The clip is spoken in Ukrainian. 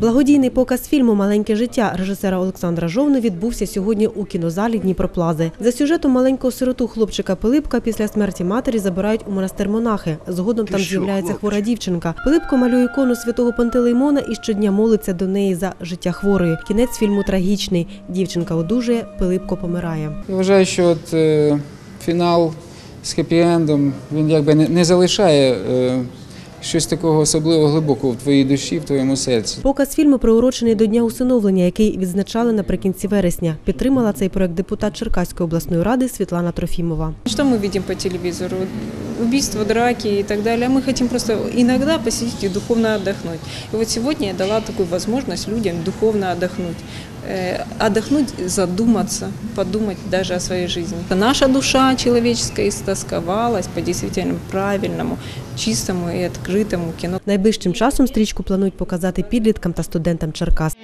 Благодійний показ фільму Маленьке життя режисера Олександра Жовни відбувся сьогодні у кінозалі Дніпроплази. За сюжетом маленького сироту хлопчика Пилипка після смерті матері забирають у монастир монахи. Згодом там з'являється хвора дівчинка. Пилипко малює ікону святого Пантелеймона і щодня молиться до неї за життя хворої. Кінець фільму трагічний. Дівчинка одужує, Пилипко помирає. Я вважаю, що от, е, фінал з хеппі-ендом він якби не, не залишає е, щось такого особливо глибокого в твоїй душі, в твоєму серці. Показ фільму приурочений до дня усиновлення, який відзначали наприкінці вересня. Підтримала цей проект депутат Черкаської обласної ради Світлана Трофімова. Що ми бачимо по телевизору? Убийства, драки и так далее. А Мы хотим просто иногда посидеть и духовно отдохнуть. И вот сегодня я дала такую возможность людям духовно отдохнуть. Э, Отдохнуть, задуматься, подумать даже о своей жизни. Наша душа человеческая истосковалась по действительно правильному, чистому и открытому кино. Найближчим часом стрічку планують показати підліткам та студентам Черкас.